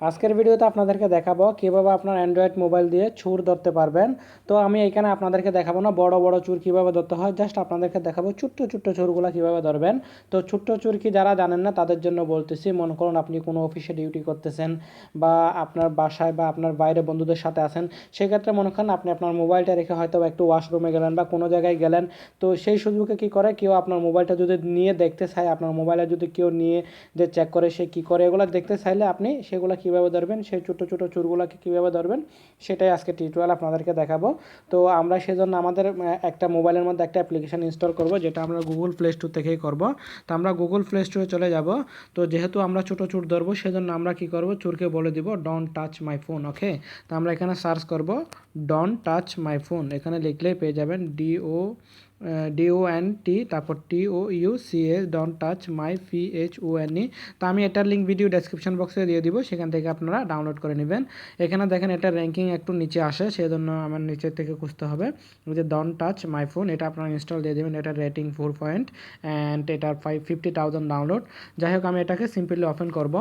আজকের ভিডিওতে আপনাদেরকে দেখাবো কীভাবে আপনার অ্যান্ড্রয়েড মোবাইল দিয়ে চুর ধরতে পারবেন। তো আমি এখানে আপনাদেরকে দেখাবো না, বড় বড় চুর কীভাবে ধরতে হয় জাস্ট আপনাদেরকে দেখাবো ছোট্ট ছোট্ট চুরগুলো কীভাবে ধরবেন। তো ছোট্ট চুর কি যারা জানেন না, তাদের জন্য বলতেছি, মনে করুন আপনি কোনো অফিসে ডিউটি করতেছেন বা আপনার বাসায় বা আপনার বাইরে বন্ধুদের সাথে আছেন, সেক্ষেত্রে মনে করেন আপনি আপনার মোবাইলটা রেখে হয়তো একটু ওয়াশরুমে গেলেন বা কোনো জায়গায় গেলেন। তো সেই সুযোগে কী করে, কেউ আপনার মোবাইলটা যদি নিয়ে দেখতে চায়, আপনার মোবাইলে যদি কেউ নিয়ে যে চেক করে সে কী করে, এগুলো দেখতে চাইলে আপনি সেগুলো কীভাবে ধরবেন, সেই ছোটো ছোটো চুরগুলোকে কীভাবে ধরবেন, সেটাই আজকে টিউটোরিয়াল আপনাদেরকে দেখাবো। তো আমরা সেজন্য আমাদের একটা মোবাইলের মধ্যে একটা অ্যাপ্লিকেশান ইনস্টল করব, যেটা আমরা গুগল প্লে স্টোর থেকেই করব। তো আমরা গুগল প্লে স্টোরে চলে যাব। তো যেহেতু আমরা ছোটো চুর ধরবো, সেজন্য আমরা কি করব, চুরকে বলে দিব don't touch my phone okay তো আমরা এখানে সার্চ করব ডোন্ট টাচ মাই ফোন এখানে লিখলেই পেয়ে যাবেন ডিও ডিও এন টি তারপর T O U C H don't touch my P H O N E তো আমি এটার লিঙ্ক ভিডিও ডেসক্রিপশন বক্সে দিয়ে দিব, সেখান থেকে আপনারা ডাউনলোড করে নেবেন। এখানে দেখেন এটা র্যাঙ্কিং একটু নিচে আসে, সেজন্য আমার নিচের থেকে খুঁজতে হবে। যে ডন টাচ মাই ফোন এটা আপনারা ইনস্টল দিয়ে দেবেন এটা রেটিং ফোর পয়েন্ট অ্যান্ড এটার ফাইভ ফিফটি থাউজেন্ড ডাউনলোড যাই হোক, আমি এটাকে সিম্পলি ওপেন করব।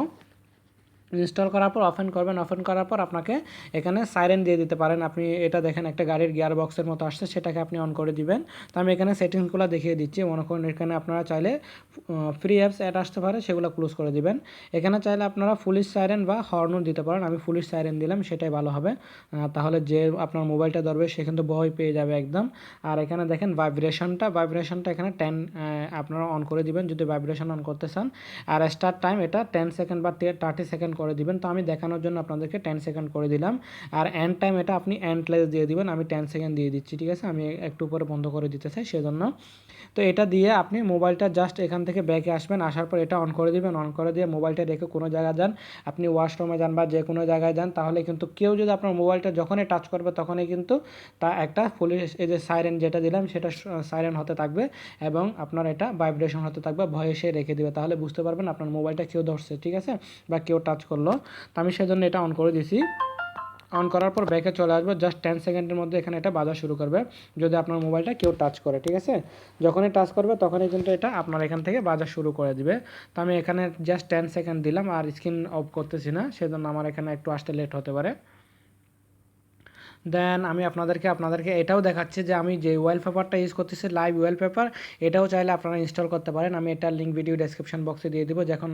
ইনস্টল করার পর অফেন করবেন অফেন করার পর আপনাকে এখানে সাইরেন দিয়ে দিতে পারেন। আপনি এটা দেখেন, একটা গাড়ির গিয়ার বক্সের মতো আসছে, সেটাকে আপনি অন করে দিবেন। তো আমি এখানে সেটিংসগুলো দেখিয়ে দিচ্ছি। মনে করুন এখানে আপনারা চাইলে ফ্রি অ্যাপস অ্যাড আসতে পারে, সেগুলো ক্লোজ করে দিবেন। এখানে চাইলে আপনারা ফুলিশ সাইরেন বা হর্নও দিতে পারেন। আমি ফুলিশ সাইরেন দিলাম, সেটাই ভালো হবে। তাহলে যে আপনার মোবাইলটা ধরবে, সে কিন্তু ভয় পেয়ে যাবে একদম। আর এখানে দেখেন ভাইব্রেশনটা ভাইব্রেশনটা এখানে টেন আপনারা অন করে দিবেন। যদি ভাইব্রেশন অন করতে চান, আর স্টার্ট টাইম এটা টেন সেকেন্ড বা থার্টি সেকেন্ড করে দিবেন। তো আমি দেখানোর জন্য আপনাদেরকে টেন সেকেন্ড করে দিলাম। আর এন্ড টাইম এটা আপনি এন্ডলেস দিয়ে দিবেন। আমি টেন সেকেন্ড দিয়ে দিচ্ছি, ঠিক আছে? আমি একটু উপরে বন্ধ করে দিতে চাই সেজন্য। তো এটা দিয়ে আপনি মোবাইলটা জাস্ট এখান থেকে ব্যাকে আসবেন। আসার পর এটা অন করে দিবেন। অন করে দিয়ে মোবাইলটা রেখে কোনো জায়গায় যান। আপনি ওয়াশরুমে যান বা যে কোনো জায়গায় যান, তাহলে কিন্তু কেউ যদি আপনার মোবাইলটা যখনই টাচ করবে, তখনই কিন্তু তা একটা পুলিশ এই যে সাইরেন যেটা দিলাম, সেটা সাইরেন হতে থাকবে এবং আপনার এটা ভাইব্রেশন হতে থাকবে, ভয়ে সে রেখে দিবে। তাহলে বুঝতে পারবেন আপনার মোবাইলটা কেউ ধরছে, ঠিক আছে? বা কেউ টাচ করল। তো আমি সেজন্য এটা অন করে দিছি। অন করার পর ব্যাকে চলে আসবে জাস্ট টেন সেকেন্ডের মধ্যে এখানে এটা বাজা শুরু করবে, যদি আপনার মোবাইলটা কেউ টাচ করে, ঠিক আছে? যখনই টাচ করবে, তখনই কিন্তু এটা আপনার এখান থেকে বাজা শুরু করে দিবে। তো আমি এখানে জাস্ট টেন সেকেন্ড দিলাম, আর স্ক্রিন অফ করতেছি না, সেজন্য আমার এখানে একটু আসতে লেট হতে পারে। দেন আমি আপনাদেরকে আপনাদেরকে এটাও দেখাচ্ছি যে আমি যে ওয়ালপেপারটা ইউজ করতেছি লাইভ ওয়ালপেপার এটাও চাইলে আপনারা ইনস্টল করতে পারেন। আমি এটার লিঙ্ক ভিডিও ডেসক্রিপশন বক্সে দিয়ে দিব। যখন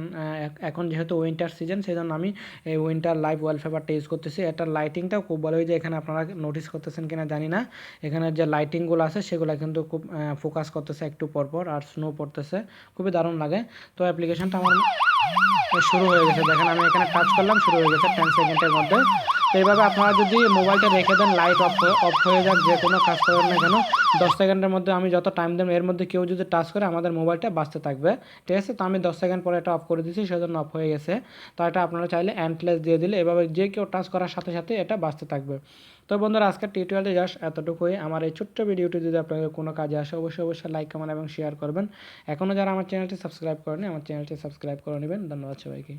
এখন যেহেতু উইন্টার সিজন সেই জন্য আমি এই উইন্টার লাইভ ওয়ালপেপারটা ইউজ করতেছি। এটার লাইটিংটাও খুব ভালো। যে এখানে আপনারা নোটিস করতেছেন কিনা জানি না। এখানে যে লাইটিংগুলো আছে, সেগুলো কিন্তু খুব ফোকাস করতেছে একটু পরপর আর স্নো পড়তেছে। খুবই দারুণ লাগে। তো অ্যাপ্লিকেশনটা আমার শুরু হয়ে গেছে। দেখেন আমি এখানে টাচ করলাম, শুরু হয়ে গেছে টেন সেকেন্ডের মধ্যে। তো এইভাবে আপনারা যদি মোবাইলটা রেখে দেন লাইট অফ অফ হয়ে যাক, যে কোনো কাজ করেন না কেন, দশ সেকেন্ডের মধ্যে আমি যত টাইম দেব, এর মধ্যে কেউ যদি টাচ করে, আমাদের মোবাইলটা বাঁচতে থাকবে। ঠিক আছে? তো আমি দশ সেকেন্ড পরে এটা অফ করে দিয়েছি, সেজন্য অফ হয়ে গেছে। তো এটা আপনারা চাইলে অ্যান্টলেস দিয়ে দিলে, এভাবে যে কেউ টাচ করার সাথে সাথে এটা বাঁচতে থাকবে। তো বন্ধুরা, আজকের টিউটোরিয়ালটি জাস্ট এতটুকুই। আমার এই ছোট্ট ভিডিওটি যদি আপনাদের কোনো কাজে আসে, অবশ্যই অবশ্যই লাইক কমেন্ট এবং শেয়ার করবেন। এখনও যারা আমার চ্যানেলটি সাবস্ক্রাইব করেনি আমার চ্যানেলটি সাবস্ক্রাইব করে নেবেন। ধন্যবাদ সবাইকে।